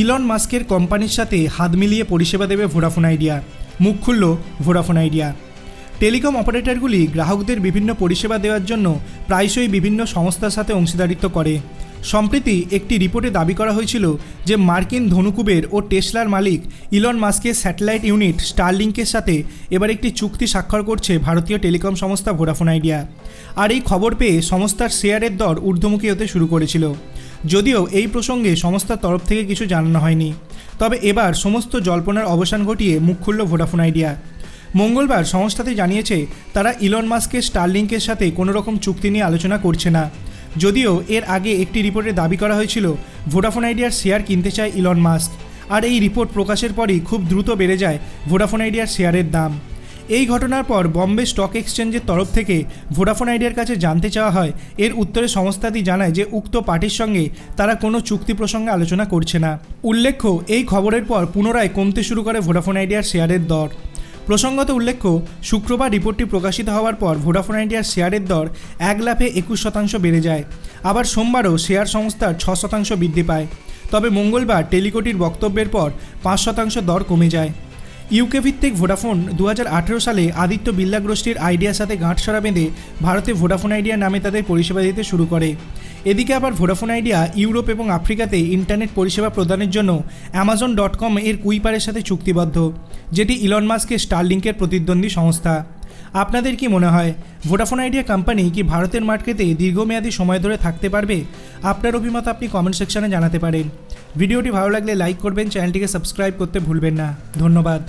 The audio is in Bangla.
ইলন মাস্কের কোম্পানির সাথে হাত মিলিয়ে পরিষেবা দেবে ভোডাফোন আইডিয়া। মুখ খুলল ভোডাফোন আইডিয়া। টেলিকম অপারেটরগুলি গ্রাহকদের বিভিন্ন পরিষেবা দেওয়ার জন্য প্রায়শই বিভিন্ন সংস্থার সাথে অংশীদারিত্ব করে। সম্প্রতি একটি রিপোর্টে দাবি করা হয়েছিল যে মার্কিন ধনুকুবের ও টেসলার মালিক ইলন মাস্কের স্যাটেলাইট ইউনিট স্টারলিংকের সাথে এবার একটি চুক্তি স্বাক্ষর করছে ভারতীয় টেলিকম সংস্থা ভোডাফোন আইডিয়া। আর এই খবর পেয়ে সংস্থার শেয়ারের দর ঊর্ধ্বমুখী হতে শুরু করেছিল। যদিও এই প্রসঙ্গে সংস্থার তরফ থেকে কিছু জানানো হয়নি। তবে এবার সমস্ত জল্পনার অবসান ঘটিয়ে মুখ খুলল ভোডাফোন আইডিয়া। মঙ্গলবার সংস্থাটি জানিয়েছে, তারা ইলন মাস্কের স্টারলিংকের সাথে কোনো রকম চুক্তি নিয়ে আলোচনা করছে না। যদিও এর আগে একটি রিপোর্টে দাবি করা হয়েছিল, ভোডাফোন আইডিয়ার শেয়ার কিনতে চায় ইলন মাস্ক। আর এই রিপোর্ট প্রকাশের পরই খুব দ্রুত বেড়ে যায় ভোডাফোন আইডিয়ার শেয়ারের দাম। এই ঘটনার পর বম্বে স্টক এক্সচেঞ্জের তরফ থেকে ভোডাফোন আইডিয়ার কাছে জানতে চাওয়া হয়। এর উত্তরে সংস্থাটি জানায় যে, উক্ত পার্টির সঙ্গে তারা কোনো চুক্তি প্রসঙ্গে আলোচনা করছে না। উল্লেখ্য, এই খবরের পর পুনরায় কমতে শুরু করে ভোডাফোন আইডিয়ার শেয়ারের দর। প্রসঙ্গত উল্লেখ্য, শুক্রবার রিপোর্টটি প্রকাশিত হওয়ার পর ভোডাফোন আইডিয়ার শেয়ারের দর এক লাফে একুশ শতাংশ বেড়ে যায়। আবার সোমবারও শেয়ার সংস্থার ছ শতাংশ বৃদ্ধি পায়। তবে মঙ্গলবার টেলিকোটির বক্তব্যের পর পাঁচ শতাংশ দর কমে যায়। ইউকে ভিত্তিক ভোডাফোন দু হাজার আঠেরো সালে আদিত্য বিল্লা গোষ্ঠীর আইডিয়ার সাথে গাঁটছড়া বেঁধে ভারতে ভোডাফোন আইডিয়া নামে তাদের পরিষেবা দিতে শুরু করে। এদিকে আবার ভোডাফোন আইডিয়া ইউরোপ এবং আফ্রিকাতে ইন্টারনেট পরিষেবা প্রদানের জন্য অ্যামাজন ডট কম এর কুইপারের সাথে চুক্তিবদ্ধ, যেটি ইলন মাস্কের স্টারলিংকের প্রতিদ্বন্দ্বী সংস্থা। আপনাদের কি মনে হয়, ভোডাফোন আইডিয়া কোম্পানি কি ভারতের মার্কেটে দীর্ঘমেয়াদী সময় ধরে থাকতে পারবে? আপনার অভিমত আপনি কমেন্ট সেকশনে জানাতে পারেন। ভিডিওটি ভালো লাগলে লাইক করবেন, চ্যানেলটিকে সাবস্ক্রাইব করতে ভুলবেন না। ধন্যবাদ।